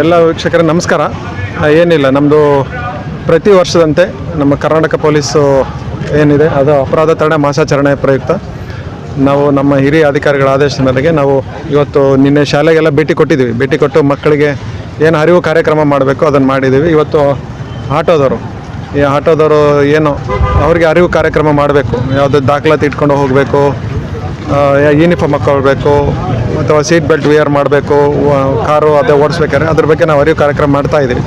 ಎಲ್ಲ ವೀಕ್ಷಕರ ನಮಸ್ಕಾರ. ಏನಿಲ್ಲ ನಮ್ಮದು ಪ್ರತಿ ವರ್ಷದಂತೆ ನಮ್ಮ ಕರ್ನಾಟಕ ಪೊಲೀಸು ಏನಿದೆ, ಅದು ಅಪರಾಧ ತಡೆ ಮಾಸಾಚರಣೆ ಪ್ರಯುಕ್ತ. ನಾವು ನಮ್ಮ ಹಿರಿಯ ಅಧಿಕಾರಿಗಳ ಆದೇಶದ ಮೇರೆಗೆ ನಾವು ಇವತ್ತು ನಿನ್ನೆ ಶಾಲೆಗೆಲ್ಲ ಭೇಟಿ ಕೊಟ್ಟಿದ್ದೀವಿ. ಭೇಟಿ ಕೊಟ್ಟು ಮಕ್ಕಳಿಗೆ ಏನು ಅರಿವು ಕಾರ್ಯಕ್ರಮ ಮಾಡಬೇಕು ಅದನ್ನು ಮಾಡಿದ್ದೀವಿ. ಇವತ್ತು ಆಟೋದವರು. ಈ ಆಟೋದವರು ಏನು, ಅವರಿಗೆ ಅರಿವು ಕಾರ್ಯಕ್ರಮ ಮಾಡಬೇಕು. ಯಾವುದು ದಾಖಲಾತಿ ಇಟ್ಕೊಂಡು ಹೋಗಬೇಕು ಯೂನಿಫಾರ್ಮ್ ಹಾಕ್ಕೊಳ್ಬೇಕು ಅಥವಾ ಸೀಟ್ ಬೆಲ್ಟ್ ವಿಯರ್ ಮಾಡಬೇಕು ಕಾರು ಅದೇ ಓಡಿಸ್ಬೇಕಾದ್ರೆ ಅದ್ರ ಬಗ್ಗೆ ನಾವು ಅರಿವು ಕಾರ್ಯಕ್ರಮ ಮಾಡ್ತಾ ಇದ್ದೀವಿ.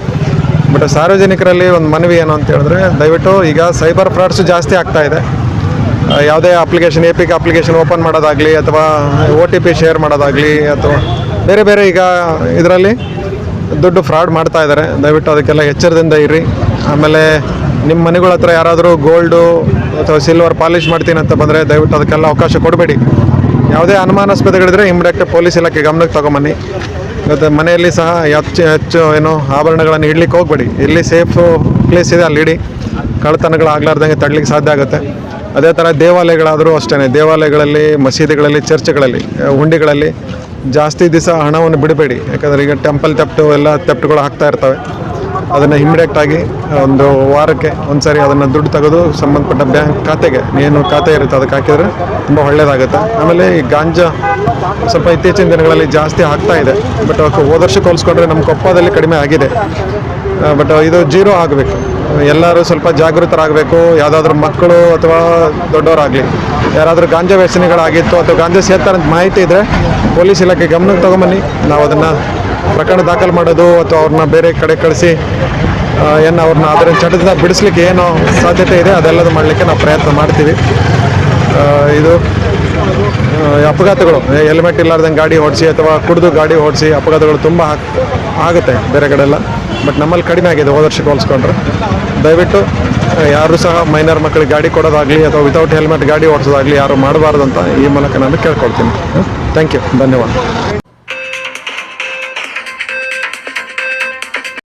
ಬಟ್ ಸಾರ್ವಜನಿಕರಲ್ಲಿ ಒಂದು ಮನವಿ ಏನು ಅಂತ ಹೇಳಿದ್ರೆ, ದಯವಿಟ್ಟು ಈಗ ಸೈಬರ್ ಫ್ರಾಡ್ಸು ಜಾಸ್ತಿ ಆಗ್ತಾ ಇದೆ. ಯಾವುದೇ ಅಪ್ಲಿಕೇಶನ್ ಎ ಪಿಕ್ ಅಪ್ಲಿಕೇಶನ್ ಓಪನ್ ಮಾಡೋದಾಗಲಿ, ಅಥವಾ ಒ ಟಿ ಪಿ ಶೇರ್ ಮಾಡೋದಾಗಲಿ, ಅಥವಾ ಬೇರೆ ಬೇರೆ ಈಗ ಇದರಲ್ಲಿ ದುಡ್ಡು ಫ್ರಾಡ್ ಮಾಡ್ತಾ ಇದ್ದಾರೆ. ದಯವಿಟ್ಟು ಅದಕ್ಕೆಲ್ಲ ಎಚ್ಚರದಿಂದ ಇರಿ. ಆಮೇಲೆ ನಿಮ್ಮ ಮನೆಗಳ ಹತ್ರ ಯಾರಾದರೂ ಗೋಲ್ಡು ಅಥವಾ ಸಿಲ್ವರ್ ಪಾಲಿಷ್ ಮಾಡ್ತೀನಿ ಅಂತ ಬಂದರೆ ದಯವಿಟ್ಟು ಅದಕ್ಕೆಲ್ಲ ಅವಕಾಶ ಕೊಡಬೇಡಿ. ಯಾವುದೇ ಅನುಮಾನಾಸ್ಪದಗಳಿದ್ರೆ ಇಮಿಡಿಯೇಟ್ ಪೊಲೀಸ್ ಇಲಾಖೆ ಗಮನಕ್ಕೆ ತಗೊಂಬನ್ನಿ. ಮತ್ತು ಮನೆಯಲ್ಲಿ ಸಹ ಹೆಚ್ಚು ಹೆಚ್ಚು ಏನು ಆಭರಣಗಳನ್ನು ಇಡ್ಲಿಕ್ಕೆ ಹೋಗಬೇಡಿ. ಇಲ್ಲಿ ಸೇಫ್ ಪ್ಲೇಸ್ ಇದೆ ಅಲ್ಲಿ ಇಡಿ ಕಳ್ಳತನಗಳು ಆಗ್ಲಾರ್ದಂಗೆ ತಡ್ಲಿಕ್ಕೆ ಸಾಧ್ಯ ಆಗುತ್ತೆ. ಅದೇ ಥರ ದೇವಾಲಯಗಳಾದರೂ ಅಷ್ಟೇ ದೇವಾಲಯಗಳಲ್ಲಿ, ಮಸೀದಿಗಳಲ್ಲಿ, ಚರ್ಚ್ಗಳಲ್ಲಿ, ಹುಂಡಿಗಳಲ್ಲಿ ಜಾಸ್ತಿ ದಿವಸ ಹಣವನ್ನು ಬಿಡಬೇಡಿ. ಯಾಕಂದರೆ ಈಗ ಟೆಂಪಲ್ ತೆಪ್ಟು ಎಲ್ಲ ತೆಪ್ಟುಗಳು ಹಾಕ್ತಾ ಇರ್ತವೆ. ಅದನ್ನು ಆಗಿ ಒಂದು ವಾರಕ್ಕೆ ಒಂದು ಸಾರಿ ಅದನ್ನು ದುಡ್ಡು ತೆಗೆದು ಸಂಬಂಧಪಟ್ಟ ಬ್ಯಾಂಕ್ ಖಾತೆಗೆ ಏನು ಖಾತೆ ಇರುತ್ತೆ ಅದಕ್ಕೆ ಹಾಕಿದರೆ ತುಂಬ ಒಳ್ಳೆಯದಾಗುತ್ತೆ ಆಮೇಲೆ ಈ ಗಾಂಜಾ ಸ್ವಲ್ಪ ಇತ್ತೀಚಿನ ದಿನಗಳಲ್ಲಿ ಜಾಸ್ತಿ ಆಗ್ತಾ ಇದೆ. ಬಟ್ ಹೋದ ವರ್ಷಕ್ಕೆ ಹೋಲಿಸ್ಕೊಂಡ್ರೆ ನಮ್ಮ ಕೊಪ್ಪದಲ್ಲಿ ಕಡಿಮೆ ಆಗಿದೆ. ಬಟ್ ಇದು ಜೀರೋ ಆಗಬೇಕು. ಎಲ್ಲರೂ ಸ್ವಲ್ಪ ಜಾಗೃತರಾಗಬೇಕು. ಯಾವುದಾದ್ರೂ ಮಕ್ಕಳು ಅಥವಾ ದೊಡ್ಡವರಾಗಲಿ. ಯಾರಾದರೂ ಗಾಂಜಾ ವ್ಯಸನಿಗಳಾಗಿತ್ತು ಅಥವಾ ಗಾಂಜಾ ಸೇರ್ತಾರೆ ಅಂತ ಮಾಹಿತಿ ಇದ್ದರೆ ಪೊಲೀಸ್ ಇಲಾಖೆ ಗಮನಕ್ಕೆ ತೊಗೊಂಬನ್ನಿ. ನಾವು ಅದನ್ನು ಪ್ರಕರಣ ದಾಖಲು ಮಾಡೋದು ಅಥವಾ ಅವ್ರನ್ನ ಬೇರೆ ಕಡೆ ಕಳಿಸಿ ಏನು ಅವ್ರನ್ನ ಅದರ ಚಟದಿಂದ ಬಿಡಿಸ್ಲಿಕ್ಕೆ ಏನು ಸಾಧ್ಯತೆ ಇದೆ, ಅದೆಲ್ಲದು ಮಾಡಲಿಕ್ಕೆ ನಾವು ಪ್ರಯತ್ನ ಮಾಡ್ತೀವಿ. ಇದು ಅಪಘಾತಗಳು ಹೆಲ್ಮೆಟ್ ಇಲ್ಲಾರ್ದಂಗೆ ಗಾಡಿ ಓಡಿಸಿ ಅಥವಾ ಕುಡಿದು ಗಾಡಿ ಓಡಿಸಿ ಅಪಘಾತಗಳು ತುಂಬ ಆಗುತ್ತೆ ಬೇರೆ ಕಡೆ ಎಲ್ಲ ಬಟ್ ನಮ್ಮಲ್ಲಿ ಕಡಿಮೆ ಆಗಿದೆ ಹೋದ ವರ್ಷಕ್ಕೆ ಹೋಲಿಸ್ಕೊಂಡ್ರೆ. ದಯವಿಟ್ಟು ಯಾರು ಸಹ ಮೈನರ್ ಮಕ್ಕಳಿಗೆ ಗಾಡಿ ಕೊಡೋದಾಗಲಿ ಅಥವಾ ವಿತೌಟ್ ಹೆಲ್ಮೆಟ್ ಗಾಡಿ ಓಡಿಸೋದಾಗಲಿ ಯಾರು ಮಾಡಬಾರ್ದು ಅಂತ ಈ ಮೂಲಕ ನಾನು ಕೇಳ್ಕೊಳ್ತೀನಿ. ಥ್ಯಾಂಕ್ ಯು ಧನ್ಯವಾದ.